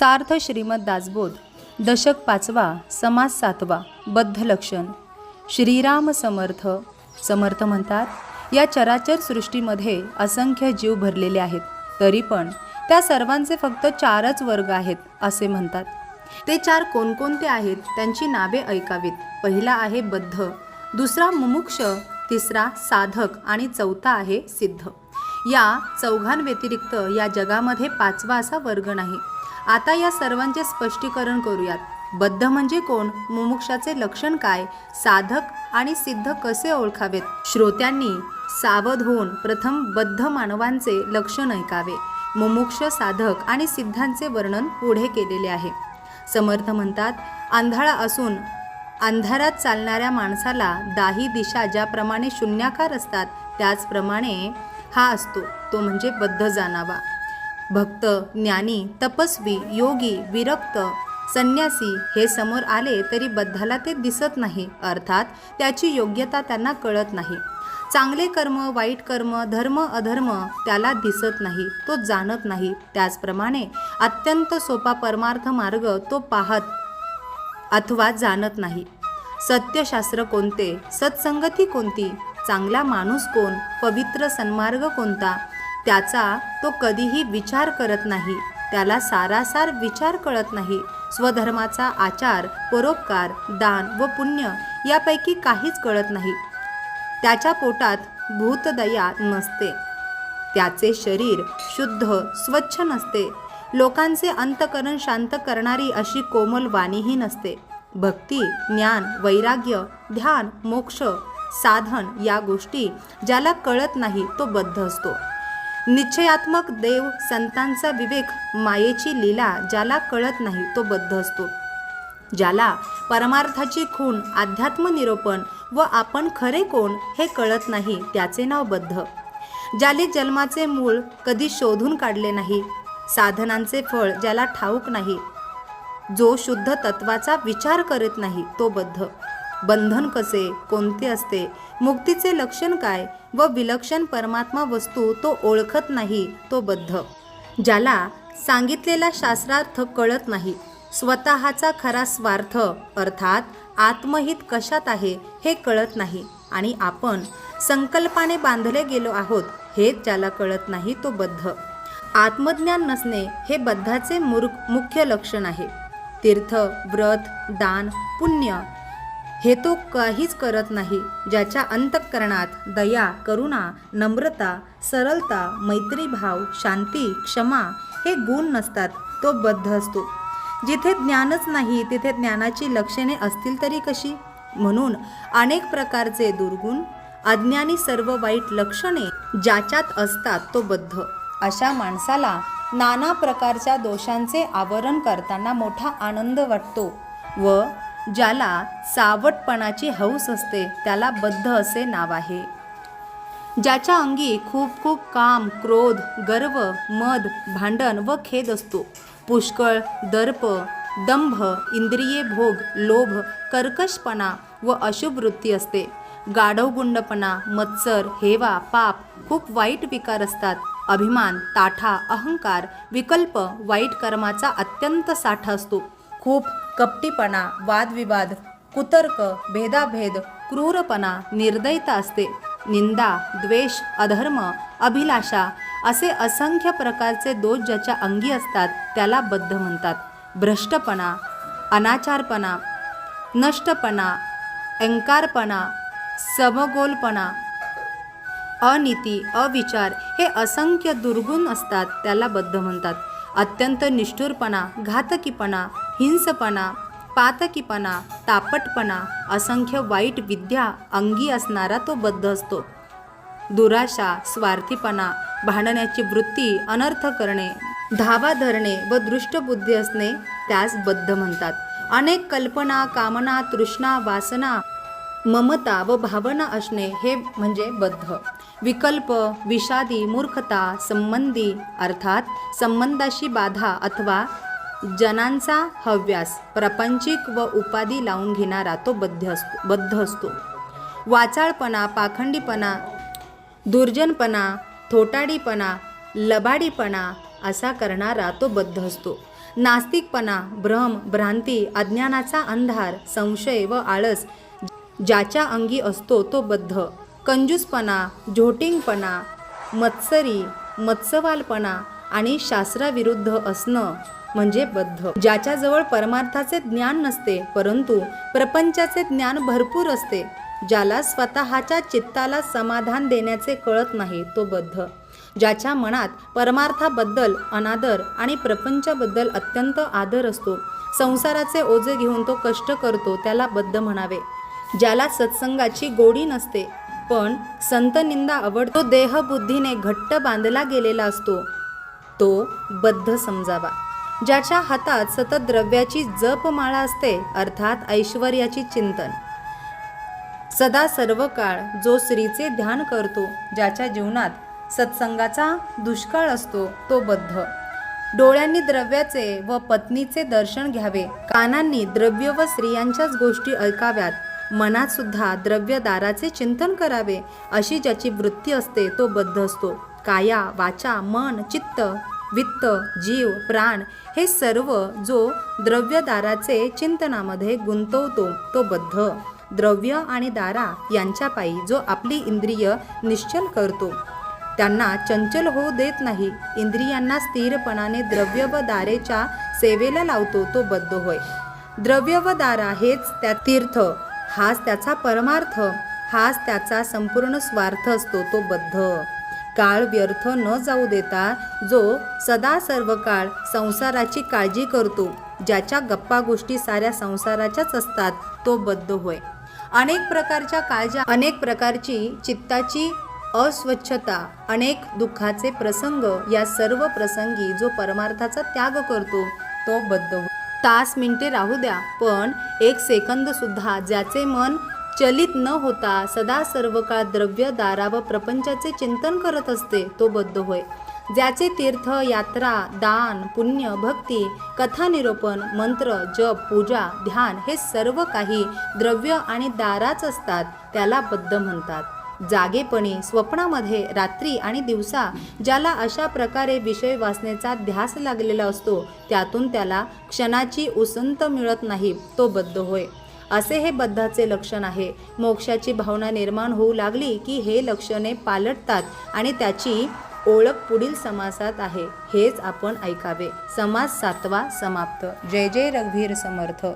सार्थ श्रीमद दासबोध दशक पाचवा समास सातवा बद्ध लक्षण. श्रीराम समर्थ. समर्थ म्हणतात या चराचर सृष्टीमध्ये असंख्य जीव भरलेले आहेत तरी पण त्या सर्वांचे फक्त चारच वर्ग आहेत असे म्हणतात. ते चार कोणकोणते आहेत त्यांची नावे ऐकावीत. पहिला आहे बद्ध दुसरा मुमुक्ष तिसरा साधक आणि चौथा आहे सिद्ध. या चौघांव्यतिरिक्त या जगामध्ये पाचवा असा वर्ग नाही. आता या सर्वांचे स्पष्टीकरण करूयात. बद्ध म्हणजे कोण? मुमुक्षाचे लक्षण काय? साधक आणि सिद्ध कसे ओळखावेत? श्रोत्यांनी सावध होऊन प्रथम बद्ध मानवांचे लक्षण ऐकावे. मुमुक्ष साधक आणि सिद्धांचे वर्णन पुढे केलेले आहे. समर्थ म्हणतात आंधळा असून अंधारात चालणाऱ्या माणसाला दाही दिशा ज्याप्रमाणे शून्याकार असतात त्याचप्रमाणे हा असतो. तो म्हणजे बद्ध जाणावा भक्त ज्ञानी तपस्वी योगी विरक्त संन्यासी हे समोर आले तरी बद्धाला ते दिसत नाही. अर्थात त्याची योग्यता त्यांना कळत नाही. चांगले कर्म वाईट कर्म धर्म अधर्म त्याला दिसत नाही तो जाणत नाही. त्याचप्रमाणे अत्यंत सोपा परमार्थ मार्ग तो पाहत अथवा जाणत नाही. सत्यशास्त्र कोणते? सत्संगती कोणती? चांगला माणूस कोण? पवित्र सन्मार्ग कोणता? त्याचा तो कधीही विचार करत नाही. त्याला सारासार विचार कळत नाही. स्वधर्माचा आचार परोपकार दान व पुण्य यापैकी काहीच कळत नाही. त्याच्या पोटात भूतदया नसते. त्याचे शरीर शुद्ध स्वच्छ नसते. लोकांचे अंतकरण शांत करणारी अशी कोमल वाणीही नसते. भक्ती ज्ञान वैराग्य ध्यान मोक्ष साधन या गोष्टी ज्याला कळत नाही तो बद्ध असतो. निश्चयात्मक देव संतांचा विवेक मायेची लीला ज्याला कळत नाही तो बद्ध असतो. ज्याला परमार्थाची खूण अध्यात्मनिरोपण व आपण खरे कोण हे कळत नाही त्याचे नाव बद्ध. ज्याले जन्माचे मूळ कधी शोधून काढले नाही साधनांचे फळ ज्याला ठाऊक नाही जो शुद्ध तत्वाचा विचार करत नाही तो बद्ध. बंधन कसे कोणते असते मुक्तीचे लक्षण काय व विलक्षण परमात्मा वस्तू तो ओळखत नाही तो बद्ध. ज्याला सांगितलेला शास्त्रार्थ कळत नाही. स्वतःचा खरा स्वार्थ अर्थात आत्महित कशात आहे हे कळत नाही. आणि आपण संकल्पाने बांधले गेलो आहोत हेच ज्याला कळत नाही तो बद्ध. आत्मज्ञान नसणे हे बद्धाचे मुर मुख्य लक्षण आहे. तीर्थ व्रत दान पुण्य हे तो काहीच करत नाही ज्याच्या अंतःकरणात दया करुणा नम्रता सरलता मैत्रीभाव शांती क्षमा हे गुण नसतात तो बद्ध असतो. जिथे ज्ञानच नाही तिथे ज्ञानाची लक्षणे असतील तरी कशी? म्हणून अनेक प्रकारचे दुर्गुण अज्ञानी सर्व वाईट लक्षणे ज्याच्यात असतात तो बद्ध. अशा माणसाला नाना प्रकारच्या दोषांचे आवरण करताना मोठा आनंद वाटतो व ज्याला सावटपणाची हौस असते त्याला बद्ध असे नाव आहे. ज्याच्या अंगी खूप खूप काम क्रोध गर्व मद भांडण व खेद असतो. पुष्कळ दर्प दंभ इंद्रिये भोग लोभ कर्कशपणा व अशुभ वृत्ती असते. गाढवगुंडपणा मत्सर हेवा पाप खूप वाईट विकार असतात. अभिमान ताठा अहंकार विकल्प वाईट कर्माचा अत्यंत साठा असतो. खूप कपटीपणा वादविवाद कुतर्क भेदाभेद क्रूरपणा निर्दयता असते. निंदा द्वेष अधर्म अभिलाषा असे असंख्य प्रकारचे दोष ज्याच्या अंगी असतात त्याला बद्ध म्हणतात. भ्रष्टपणा अनाचारपणा नष्टपणा अंकारपणा समगोलपणा अनिती अविचार हे असंख्य दुर्गुण असतात त्याला बद्ध म्हणतात. अत्यंत निष्ठुरपणा घातकीपणा हिंसपणा पातकीपणा तापटपणा असंख्य वाईट विद्या अंगी असणारा तो बद्ध असतो. दुराशा स्वार्थीपणा भांडण्याची वृत्ती अनर्थ करणे धावा धरणे व दृष्टबुद्धी असणे त्यास बद्ध म्हणतात. अनेक कल्पना कामना तृष्णा वासना ममता व भावना असणे हे म्हणजे बद्ध. विकल्प विषादी मूर्खता संबंधी अर्थात संबंधाशी बाधा अथवा जनांचा हव्यास प्रापंचिक व उपाधी लावून घेणारा तो बद्ध असतो बद्ध असतो. वाचाळपणा पाखंडीपणा दुर्जनपणा थोटाडीपणा लबाडीपणा असा करणारा तो बद्ध असतो. नास्तिकपणा भ्रम भ्रांती अज्ञानाचा अंधार संशय व आळस ज्याच्या अंगी असतो तो बद्ध. कंजूसपणा झोटिंगपणा मत्सरी मत्सवालपणा आणि शास्त्राविरुद्ध असणं म्हणजे बद्ध. ज्याच्याजवळ परमार्थाचे ज्ञान नसते परंतु प्रपंचाचे ज्ञान भरपूर असते ज्याला स्वतःच्या चित्ताला समाधान देण्याचे कळत नाही तो बद्ध. ज्याच्या मनात परमार्थाबद्दल अनादर आणि प्रपंचाबद्दल अत्यंत आदर असतो संसाराचे ओझे घेऊन तो कष्ट करतो त्याला बद्ध म्हणावे. ज्याला सत्संगाची गोडी नसते पण संत निंदा आवडतो देहबुद्धीने घट्ट बांधला गेलेला असतो तो बद्ध समजावा. ज्याच्या हातात सतत द्रव्याची जपमाळा असते अर्थात ऐश्वर्याची चिंतन. सदा सर्व काळ जो स्त्रीचे ध्यान करतो ज्याच्या जीवनात सत्संगाचा दुष्काळ असतो तो बद्ध. डोळ्यांनी द्रव्याचे व पत्नीचे दर्शन घ्यावे. कानांनी द्रव्य व स्त्रियांच्याच गोष्टी ऐकाव्यात. मनात सुद्धा द्रव्यदाराचे चिंतन करावे अशी ज्याची वृत्ती असते तो बद्ध असतो. काया वाचा मन चित्त वित्त जीव प्राण हे सर्व जो द्रव्यदाराचे चिंतनामध्ये गुंतवतो तो बद्ध. द्रव्य आणि दारा यांच्यापायी जो आपली इंद्रिय निश्चल करतो त्यांना चंचल होऊ देत नाही. इंद्रियांना स्थिरपणाने द्रव्य व दारेच्या सेवेला लावतो तो बद्ध होय. द्रव्य व दारा हेच त्या तीर्थ हाच त्याचा परमार्थ हाच त्याचा संपूर्ण स्वार्थ असतो तो बद्ध. काळ व्यर्थ न जाऊ देता जो सदा सर्व काळ संसाराची काळजी करतो ज्याच्या गप्पा गोष्टी साऱ्या संसाराच्याच असतात तो बद्ध होय. अनेक प्रकारच्या काळजा अनेक प्रकारची चित्ताची अस्वच्छता अनेक दुःखाचे प्रसंग या सर्व प्रसंगी जो परमार्थाचा त्याग करतो तो बद्ध होय. तास मिनिटे राहू द्या पण एक सेकंद सुद्धा ज्याचे मन चलित न होता सदा सर्व काळ द्रव्य दारा व प्रपंचाचे चिंतन करत असते तो बद्ध होय. ज्याचे तीर्थ यात्रा दान पुण्य भक्ती कथानिरोपण मंत्र जप पूजा ध्यान हे सर्व काही द्रव्य आणि दाराच असतात त्याला बद्ध म्हणतात. जागेपणी स्वप्नामध्ये रात्री आणि दिवसा ज्याला अशा प्रकारे विषय वाचण्याचा ध्यास लागलेला असतो त्यातून त्याला क्षणाची उसंत मिळत नाही तो बद्ध होय. असे हे बद्धाचे लक्षण आहे. मोक्षाची भावना निर्माण होऊ लागली की हे लक्षणे पालटतात आणि त्याची ओळख पुढील समासात आहे. हेच आपण ऐकावे. समास सातवा समाप्त. जय जय रघुवीर समर्थ.